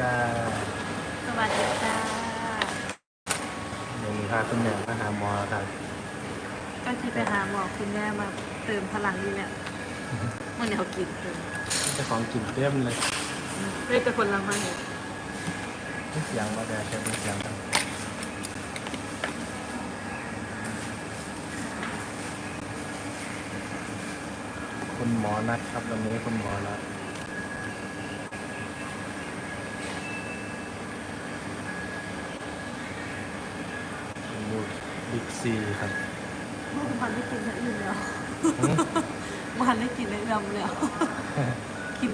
จ้าสวัสดีจ้าเดี๋ยวนี้พาคุณแม่มาหาหมอครับก็ที่ไปหาหมอคุณแม่มาเติมพลังนี่แหละมันเดี๋ยวกินเติมเจ้าของกินเต็มเลยเลยแต่คนละมันเนี่ยไม่เสียงมาแต่ใช้เป็นเสียงครับคุณหมอนัดครับวันนี้คุณหมอนัดผมอยู่บิ๊ก ซีครับมันได้กินอะไรอื่นแล้วหืมมันได้กินอะไรดำแล้วกิน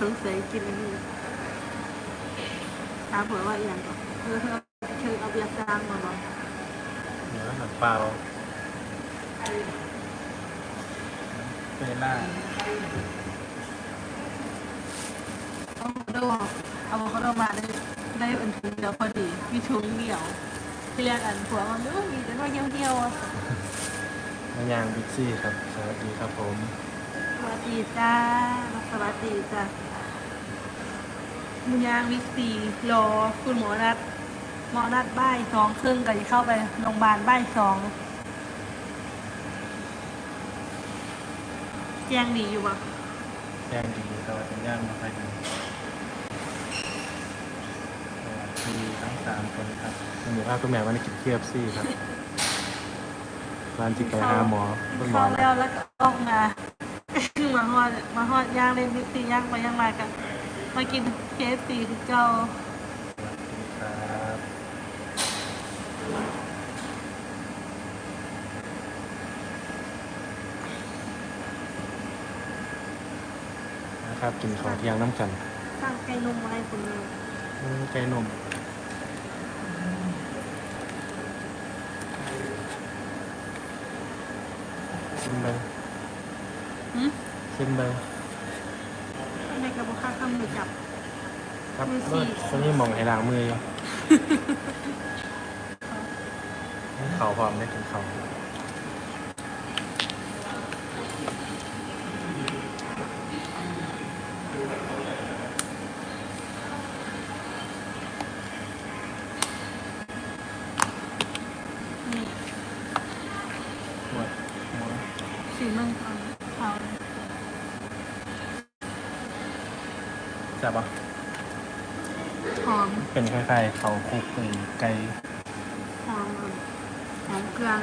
สงสัยกินอันนี้ถามเผื่อว่าอย่างก็เธอเธอเธอเอาเบียร์จางมาเนาะเนื้อหักเปล่าเปล่าเอาโดเอาเขาโดมาได้ได้อันถุงเดียวพอดีมีถุงเดียว ที่แรกอันผัวมันก็มีแต่ว่าเดียวๆอะมายางบิ๊กซี่ครับ สวัสดีครับผม สวัสดีจ้าสวัสดีจ้ามุญยางวิกซีรอคุณหมอนัดหมอนัดบ่ายสองครึ่งก็จะเข้าไปโรงพยาบาลบ่ายสองแจ้งดีอยู่ปะแจ้งดีแต่ว่าเป็นย่างมาไปกันส วัสดีทั้งสามคนครับวันนี้พาคุณแม่มาในกินเคียบซี่ครับร้านที่ไปหาหมอคุณหมอเข้านะแล้วแล้วก็ออกมามาฮอดมาฮอดย่างเล่นวิกซีย่างไปย่างมากันมากินเคฟซีคือเจ้าสวัสดีครับนะครับกินข้าวเที่ยงน้ำกันสร้างไก่นมมาให้คุณเลยอืมไก่นม มเลยหืมชิมเลยทำไมกระบอกข้าวข้ามมือจับ ครับมือเมื่อสี่คนนี้มองให้ล้างมืออยู่ให้เขาพร้อมได้กินเขาว นี่ หมดหมด สีมึงเอาเอา ใช่บปะ หอม เป็น คล้ายๆเขาคลุกไก่ไก่หอมหอมเครื่อง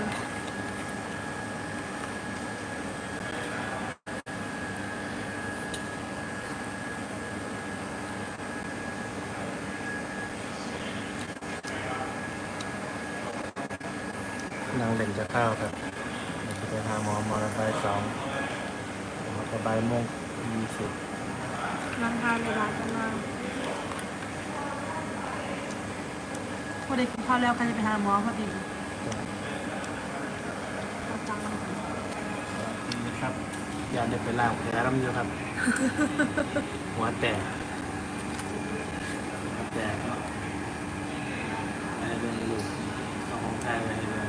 นางเล่นจะข้าวครับเดี๋ยวจะไปหาหมอหมอระบายสองหมอระบายโมงยี่สิบนั่งทานในร้านกันมา พอได้กินข้าวแล้วก็จะไปหาหมอพอดีเอาตังค์มานี่ครับยาเด็กไปล่างแผลน้ำเยอะครับ หัวแตกหัวแตกเนาะให้เรื่องลูกเอาของไทยไปให้เรื่อง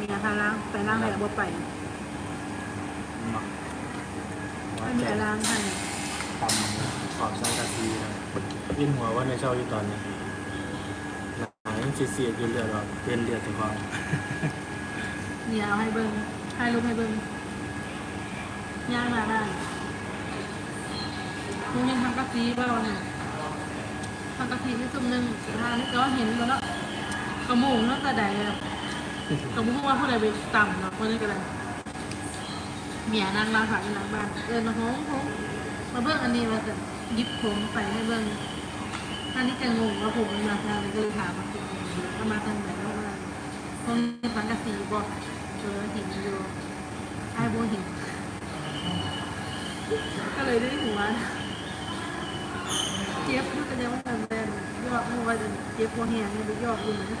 มีอาหารล้างไปล้างอะไรบ่ไปหมักหัวไม่มีแตอะกไรล้างให้ตำ ขอบสังกะสีนะยิ่งหัวว่าในเช่าอยู่ตอนนี้หลังยังเสียดอยู่เลือดหรอกเป็นเลือดแต่ความเนี่ยเอาให้เบิ้งให้ลูกให้เบิ้งย่างมาได้ลุงยังทำกะทิเปล่าเนี่ยทำกะทิที่ซุ่มหนึ่งทานนี่ก็เห็นแล้วกระมูเนาะแต่ใดอะกระมูว่าผู้ใดไปต่ำเนาะคนนี้ก็เลยเมียนางมาผักนางบ้านเออมาห้องห้องมาเบิ้งอันนี้มาจะ ยิบผมไปให้เบิ้งท่านนี้จะงงว่าผมมันมาทางไหนก็เลยถามมาเอามาทางไหนเอามาตรงนี้ฟังกะสีบอกเออหินอยู่ไอ้โบหินก็เลยได้หัวเจี๊ยบมันก็ยังว่าแดนยอดมัว่าจะเจี๊ยบหัวแหงเนี่ยไปยอดอยู่นะ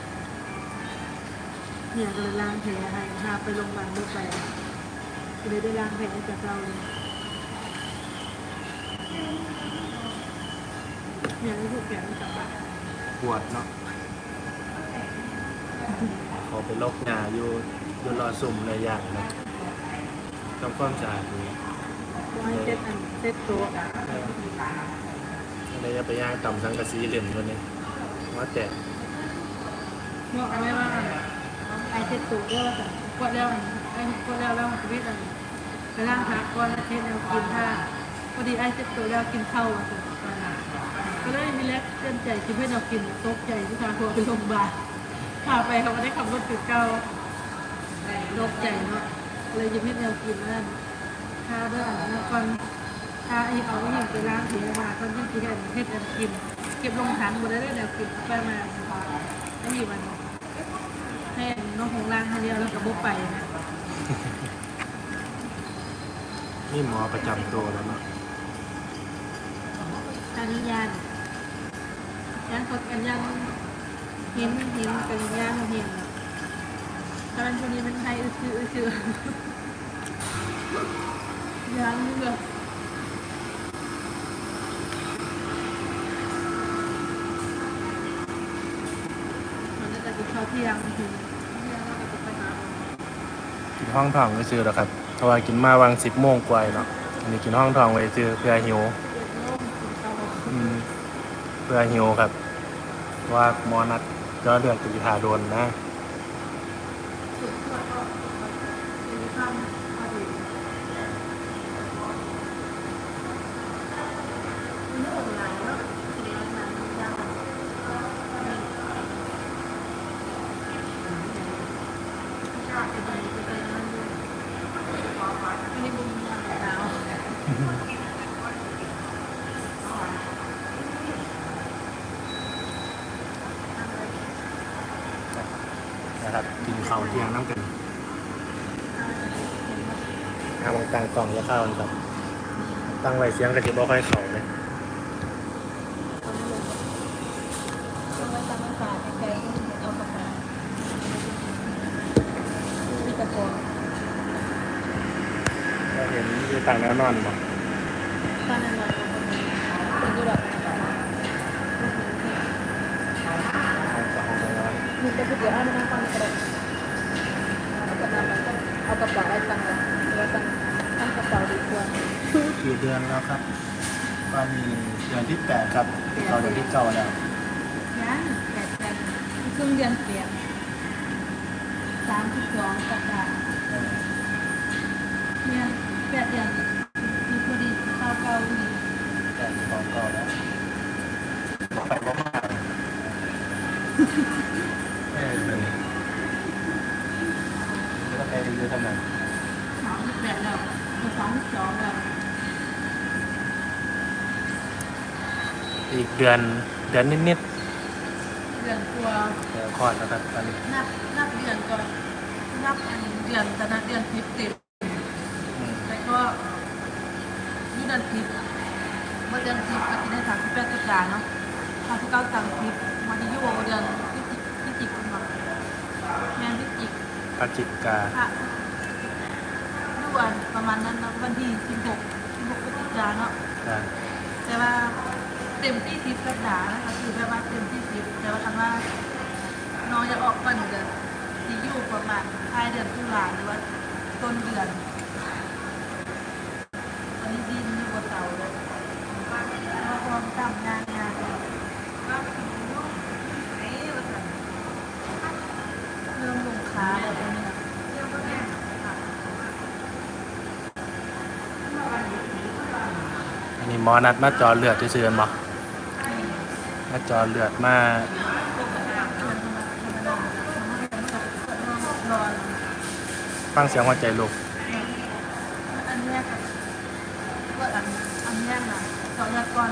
เนี่ยก็เลยล้างแผลให้พาไปโรงพยาบาลด้วยไปก็เลยได้ล้างแผลจากเราเลย เนี่ยได้ถูกแผลกลับบ้านปวดเนาะขอไปลกหนาอยู่อยู่รอสุ่มเลยอย่างนะทำความสะอาดดูตัวให้เซ็ตอันเซ็ตตัวอะอะไรจะไปย่างต่ำสังกะสีเหลี่ยมตัวนี้ว่าแต่บอกเอาไว้ว่าไอ้เซ็ตตัวก็จะกดแล้วไอ้กดแล้วแล้วมันจะไม่ได้ไปล่างพักก่อนแล้วเทสแนวกินถ้า พอดีไอ้เซ็ตตัวแล้วกินข้าวอะก็เลยมีเล็กเต้นใจคิดให้เรากินตกใจที่ทางทัวร์ไปโรงพยาบาลพาไปเขาไม่ได้ขับรถติดเก้าตกใจเนาะเลยยิ้มให้แนวกินนั่นถ้าเรื่องแล้วก่อนถ้าไอ้เอาอย่างไปล้างถือมาตอนที่กินกันเฮ็ดกันกิน เก็บลงถังหมดได้แนวกินไปมาไม่มีวันให้น้องของล้างให้เดียวแล้วก็บุกไปนะนี่หมอประจำตัวแล้วเนาะ อันนี้ยานยานเขากันยานเห็นเห็นกันยานเห็นแล้วตอนคนนี้มันไทยอื้อชื่ออื้อชื่อยานนี่เลยมันจะกินข้าวเที่ยงเที่ยงแล้วก็จะไปหาหมอกินห้องทองไว้ซื้อแล้วครับเพราะว่ากินมาวางสิบโมงกว่าเนาะอันนี้กินห้องทองไว้ซื้อเพื่อหิว เพื่อฮิวครับ ว่ามอนัดก็เลือกตุกิทาโดนนะ สุดทั่วก็มีข้ามพอดีมันไม่หมดหลายเนาะเดี๋ยวมันยาวชาติดีไปเลยมันดูไม่ได้บุญยาวดาว นะครับกินข้าวเที่ยงน้ำกัน ทางต่างกล่องจะเข้ากันครับ ตั้งไว้เสียงกระติบบ่ค่อยเข่าเลยต้องไว้ตามภาษาไกลๆเอากระเป๋ามีกระโปรงเราเห็นอยู่ต่างแนวนอนบ่ตอนนั้นเราเป็นดูแบบห้องสองห้องนอนมีแต่ผู้เดียวเอาในความกระโดดเอากระเป๋าแล้วก็เอากระเป๋าไว้ตังค์เลยหรือว่าตังค์ตั้ง กระเป๋าดีกว่ากี่เดือนแล้วครับตอนนี้เดือนที่แปดครับเราเดือนที่เก้าแล้วยังแปดแปดครึ่งเดือนเปลี่ยนสามสิบสองสัปดาห์เออเนี่ยแปดเดือนมีพอดีเข้าเก้าอีกแปดสองเก้าแล้วบ่ไปบ่มาเออเดือนนี้ก็ไปดูทำไม สามสิบแปดแล้วสามสิบสองแล้ว อีกเดือนเดือนนิดเดือนกว่าๆเดี๋ยวคลอดแล้วครับตอนนี้นับนับเดือนก่อนนับอันเดือนแต่นับเดือนพิบติดอืมแล้วก็นี่เดือนพิบเมื่อเดือนพิบก็จะได้สามสิบแปดสัปดาห์เนาะสามสิบเก้าสามสิบวันที่อยู่เดือนพิจิกพิจิกเป็นแบบแมนพิจิกพฤศจิกาค่ะทุกวันประมาณนั้นเนาะวันที่สิบหกสิบหกพฤศจิกาเนาะ อ่าแต่ว่า เต็มที่ทิพสัปดาห์นะคะคือแบบว่าเต็มที่ทิพแต่ว่าคำว่าน้องจะออกก่อนเดือนที่อยู่ประมาณปลายเดือนตุลาหรือว่าต้นเดือนตอนนี้ดินอยู่บนเสาเลยเพราะความต่ำงานงานเลยเริ่มลงขาแบบนี้นะอันนี้หมอนัดมาจอเลือดที่เสือนบ่ มาเจอเลือดมานอนฟังเสียงหัวใจลูกอันแรกก็อันอันแรกนะตอนแรกก่อน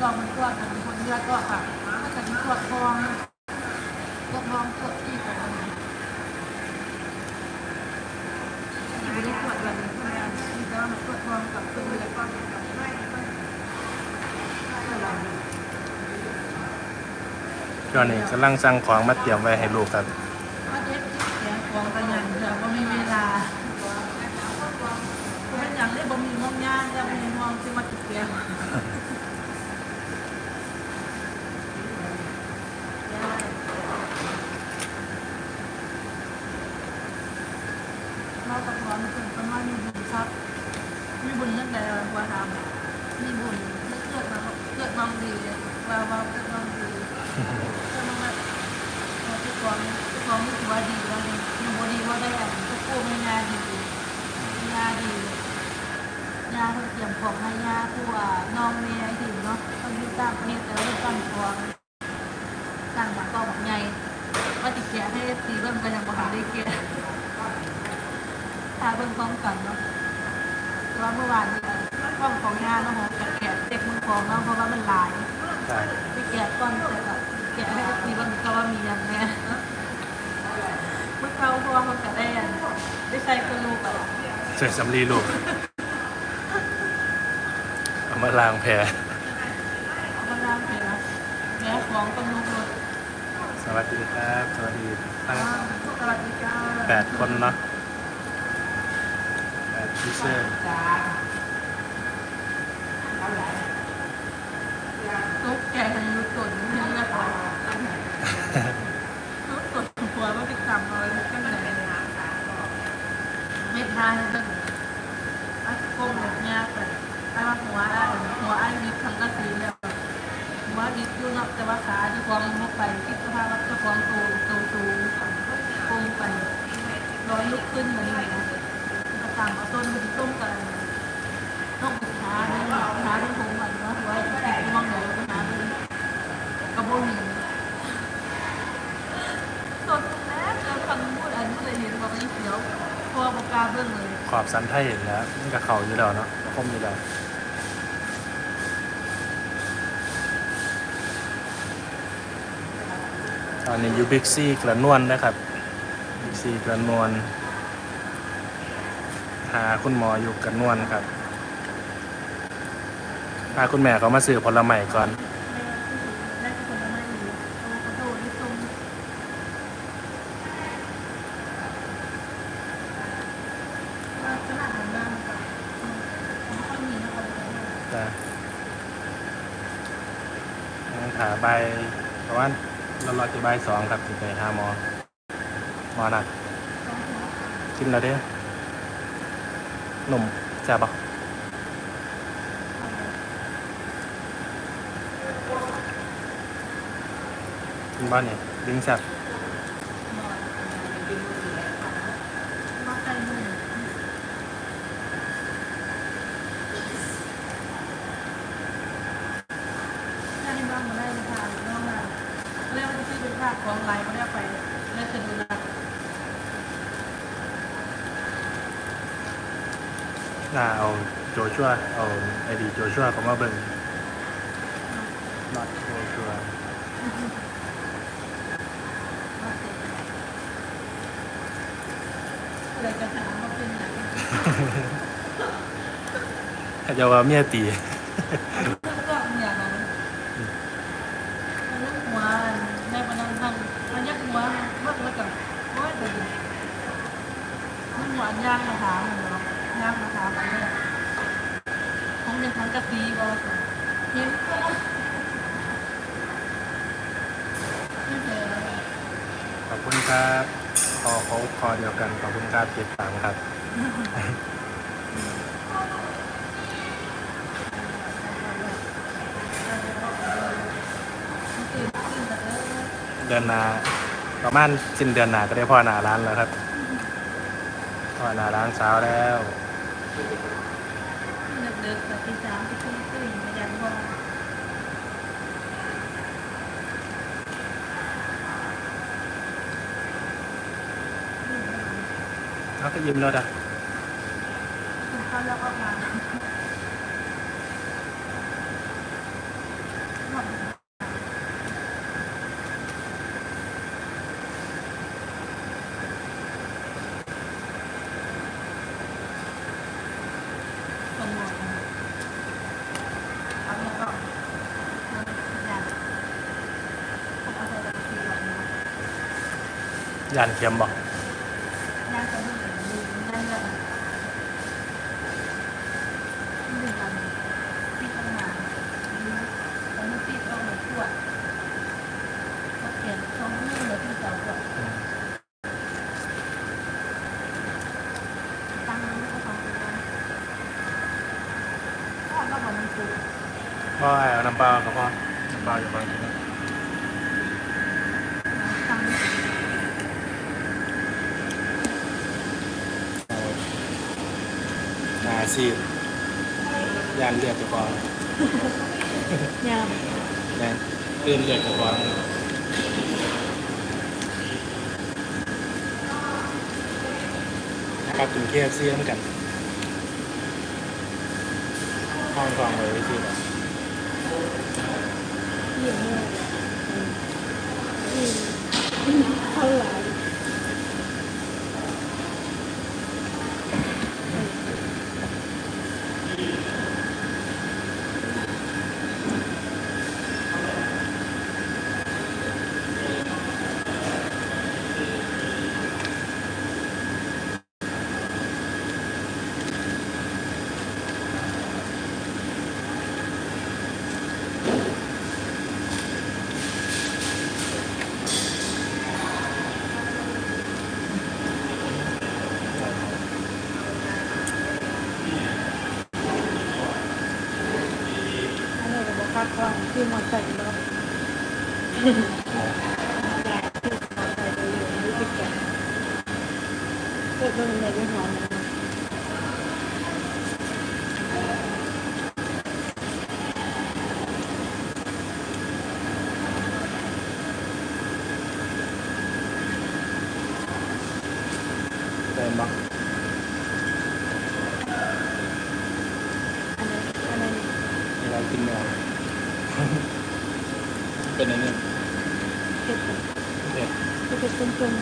ลองมันตัวกันคนแรกก็ค่ะถ้าเกิดมีตัวทองตัวทองตัวอีกอะไรที่ไม่ได้ตรวจแบบนี้คนงานมีแต่ว่ามันตรวจทองกับตัวเลือดก็ไม่ก็ ช่วงนี้กำลังสั่งของมาเตรียมไว้ให้ลูกครับว่าเด็กเสียงของกันอย่างเดียวก็มีเวลาเป็นอย่างได้บ่มีมองย่างแล้วมีมองที่มาติดเตียงเรากับร้อนถึงประมาณครับมีบุญเรื่องใดว่าทำมีบุญเรื่องเกิดมาเกิดมาดีเลยว่าว่าเกิดมาดีเกิดมาแบบทุกคนทุกคนมีตัวดีแล้วมีบดีว่าได้อะทุกผู้ไม่งานดีงานดียาเพื่อเตรียมของให้ยาผู้อ่าน้องเมียถึงเนาะต้องยืดตั้งประเทศแต่ว่าตั้งตัวตั้งบางกองบางใหญ่ว่าติดแกะให้ตีเบิ้มกันยังบ่หาได้แกะถ้า เบิ้มพร้อมกันเนาะแต่ว่าเมื่อวานนี้กล้องของงานเนาะของแกะเด็กมือของเนาะเพราะว่ามันหลายใช่ไปแกะก้อนแต่ก็แกะให้ทีวันก็ว่ามีอย่างแน่เมื่อเขาเพราะว่าเขาจะได้อันได้ใช้กระลูกอะใส่สำลีลูกเอามาล้างแผลเอามาล้างแผลแผลของกระลูกรถสวัสดีครับ สวัสดีทั้งสวัสดีจ้าแปดคนเนาะแปด พิเศษตุ๊กแกทั้งลูกตุ่นทั้งเลือดออกลูกตุ่นหัวว่าไปจำเอาไว้กันไหนไม่ทานกันอัดก้มแบบเนี้ยไปไอ้ว่าหัวได้หัวไอ้นิดทำกระสีแล้วหัวดิบอยู่นอกแต่ว่าขาที่ความมุกไปคิดสภาพว่าเจ้าของโตโตสูงก้มไปร้อนลุกขึ้นมานี่นะกระตามเอาต้นมันต้มกันต้องไปหาเดินหาเดินผมมันว่าไว้ติดมองเดี๋ยวไปหาเดินกระโบหนีสดแล้วเจอคันพูดอันนี้เลยเห็นบอกว่าเขียวพอปากกาเบิ้งเลย ขอบสันไทยเห็นแล้วมันกับเขาอยู่แล้วเนาะคมอยู่แล้วตอนนี้อยู่บิ๊กซีกระนวลนะครับบิ๊กซีกระนวลหาคุณหมออยู่กระนวลครับพาคุณแม่เขามาซื้อผลไม้ก่อน ได้ผลไม้อยู่โอ้ขอโทษที่ตรงว่าขนาดนั้นบ้างค่ะไม่ค่อยมีนะคะ จ้ะงั้นถาใบเพราะว่าเรารอจะใบายสองครับถึงไปหาหมอหมอนัดกินแล้วเด้อหนุ่มแซ่บปะกินบ้านเนี่ยดิ้งแซ่บ มาไก่หนุ่มถ้าที่บ้านมาได้ทานน้องมาเรียกว่าที่เป็นภาคของไลน์มาได้ไปแล้วจะดูนะ น่าเอาโจ ชัวเอาไอดีโจชัวเขามาเบิ่งนอตโจชัวเลยจะถามว่าเป็นไหนถ้าจะว่าเมียตีก็อย่างนั้นมันหัวได้มานั่งทำมันยักหัวเมื่อแล้วกับโอ้ยเดี๋ยวมันหัวย่างมาถามเนาะย่างมาถามอันนี้ข องเป็นทั้งกะทิก็เห็นก็ไม่เจอขอบคุณครับคอเขาคอเดียวกันขอบคุณครับเจ็ดสามครับเดือนหนาประมาณสิ้นเดือนหนาก็ได้พ่อหนาร้านแล้วครับ พ่อหนาร้านเช้าแล้ว ด็กๆแต่ตีสามที่ตื่นตื่นมายันว่าเขาก็ยิ้มแล้วอะ คุณข้าวแล้วก็มาสมองเอาแล้วก็อยากผมเอาไปแบบทีวันนี้ ยานเข็มบอก ย่างจะดูดูนั่นเลยหนึ่งวันที่ทำงานแล้วมันติดเอาหนูขวดเขาเขียนช่องมือเลยที่เจ้าขวดตั้งนั้นไม่ก็ฟังกัน ก็บอกมันสุก ก็เอาน้ำเปล่าก็พอน้ำเปล่าอยู่บ้างกินนะ ฟัง เอาอาชีพยานเลือดจะกอง ยามแม่นเลื่อนเลือดจะกองนะครับถึงเคฟซีเหมือนกันห้องกองเลยที่แบบเยี่ยมเลยอืมเท่าไหร่ อันนี้ก็บอกคักว่าคือหมดใจแล้วคือหมดใจไปอยู่รู้สึกแก่เกิดเป็นอะไรไม่หอมนะ เติมบ้างอันนี้อันนี้มีอะไรกินเนื้อเป็นอันนี้เผ็ดเด็ดเผ็ดจนจน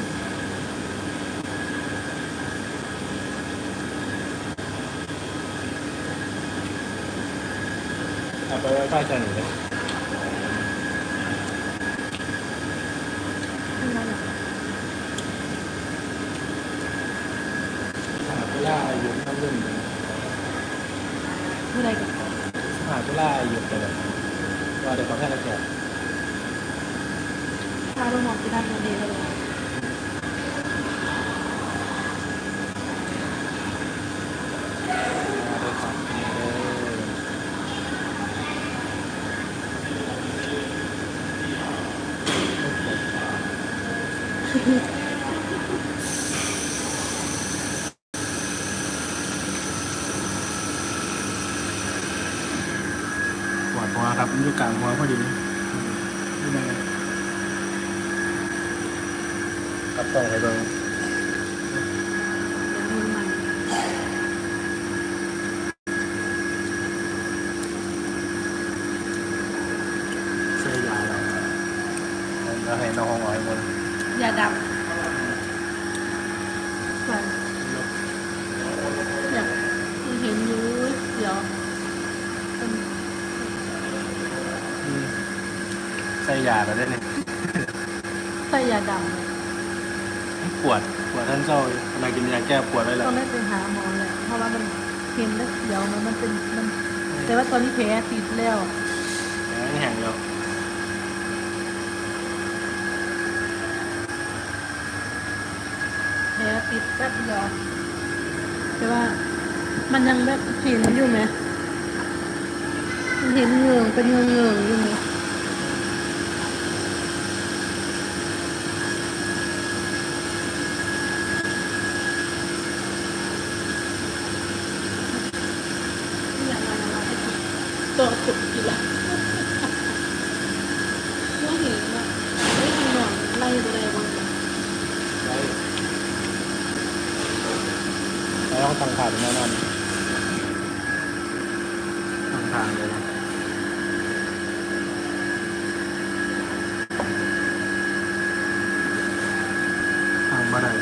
เอาไปไว้ใต้จานหนึ่งเลย ขึ้นมาอย่าง หาตุล่าอายุน้ำรุ่น เมื่อไรกัน หาตุล่าอายุแต่แบบว่าเดี๋ยวเขาแค่ละแก่ ถ้าเราหมอกที่ด้านบนดีเลย มาด้วยความเออปวดหัวครับมัน อยู่กลางหัวพอดีนี่ไงครับต้องให้เบิ่งเป็นมือใหม่ใส่ยาแล้วแล้วให้น้องเอาให้หมดยาดำใส่อยากเห็นอยู่เดี๋ยวเป็น อืมใส่ ยาแล้วได้เนี่ยใส่ยาดปวดปวดท่านเจ้าเวลากินยาแก้ปวดไว้ำแล้วต้องได้ไปหาหมอแหละเพราะว่ามันเห็นแล้วเดี๋ยวมันมันเป็นมัน แต่ว่าตอนนี้แผลติดแล้วแข็งแห้งแล้วแผลติดแป๊บเดียวแต่ว่า มันยังแบบเห็นอยู่ไหมมันเห็นเหงืองเป็นเหงืองเหงืองอยู่ไหม ตัวขุดกี่ละว่าเห็นว่าไม่ทางหนอนไล่ไปเลยบน ไว้แล้วต้องตั้งขาดแน่นอนตั้งทางเลยนะทางบ่ได้แ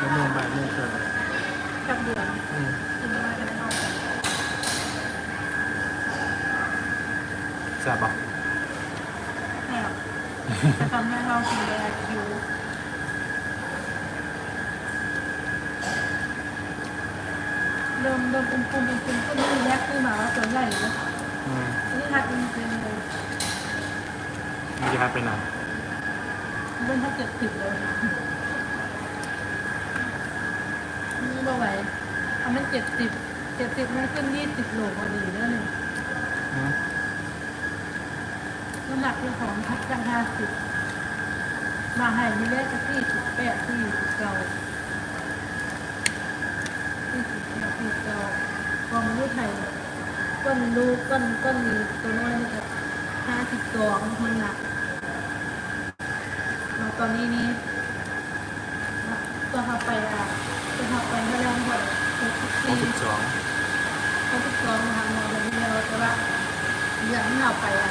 ล้วเมื่อบ่ายโมงเกิน กับเดือน อืม กินมากันเอา แซ่บปะ แอบจะทำให้เรากินได้คิว เริ่มเริ่มปุ่มปุ่มปุ่มปุ่มก็มีแรกขึ้นมาว่าตัวใหญ่เลย อืม นี่ทัดจริงๆเลย นี่จะครับไปไหน มันถ้าเกิดติดเลยนี่ บอกไว้เอามันเจ็ดสิบเจ็ดสิบมันขึ้นยี่สิบโลพอดีแล้วเนี่ยอืมน้ำหนักเรื่องของทัดจังห้าสิบมาให้มีเลขก็ที่สิบแปดที่สิบเก้าที่สิบแปดที่เก้ากองมนุษย์ไทยก้นลูกก้นก้นนี้ตัวน้อยนี่ก็ห้าสิบสองมันหนักมาตอนนี้นี้ตัวเขาไปอะ ตัวเขาไปเมื่อแล้วหมดหกสิบหกสี่สิบสองหกสิบสองทางมองแบบนี้เราจะว่าเดือนที่เราไปอะ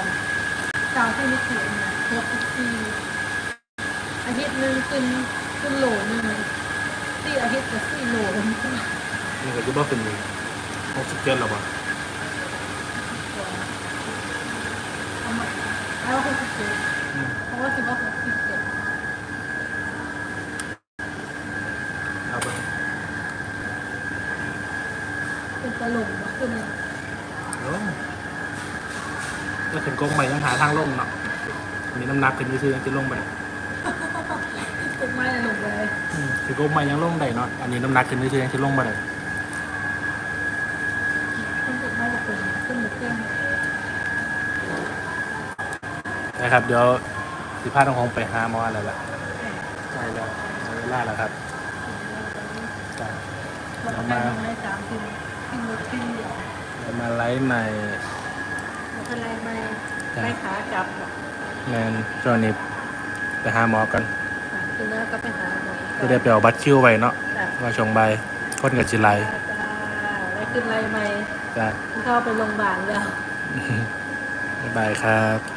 สาวที่นิสิเนี่ยหกสิบสี่อาทิตย์หนึ่งขึ้นขึ้นโหลหนึ่งสี่อาทิตย์กับสี่โหลนี่ก็จะบอกเป็นหกสิบเจ็ดหรอปะเอามาเอาหกสิบเจ็ดอืมเพราะว่าถือว่าหกสิบเจ็ด เอาไป เป็นตลกขึ้นเลยโอ้ก็ถึงกงใหม่ยังหาทางลงเนาะมีน้ำหนักขึ้นยืดๆยังจะลงไปได้ตุกไม้ตลกเลยอืมถึงกงใหม่ยังลงได้เนาะอันนี้น้ำหนักขึ้นยืดๆยังจะลงไปได้ขึ้นตุกไม้ตลกขึ้นหมดเครื่องนะครับเดี๋ยวสิพาน้องคงไปหาหมออะไรละใช่แล้วใช้เวลาแล้วครับจ้ะเราไปยังไงสามที ขึ้นรถขึ้นเดียวเดี๋ยวมาไลฟ์ใหม่เราเป็นไรไปไปขาจับอะแมนจอนี้ไปหาหมอกันคือแล้วก็ไปหาหมอจะได้ไปเอาบัตรคิวไว้เนาะจ้ะว่าชงใบคนกับจิไลจ้าได้ขึ้นไรไหมจ้ะเข้าไปโรงพยาบาลแล้ว บ๊ายบายครับ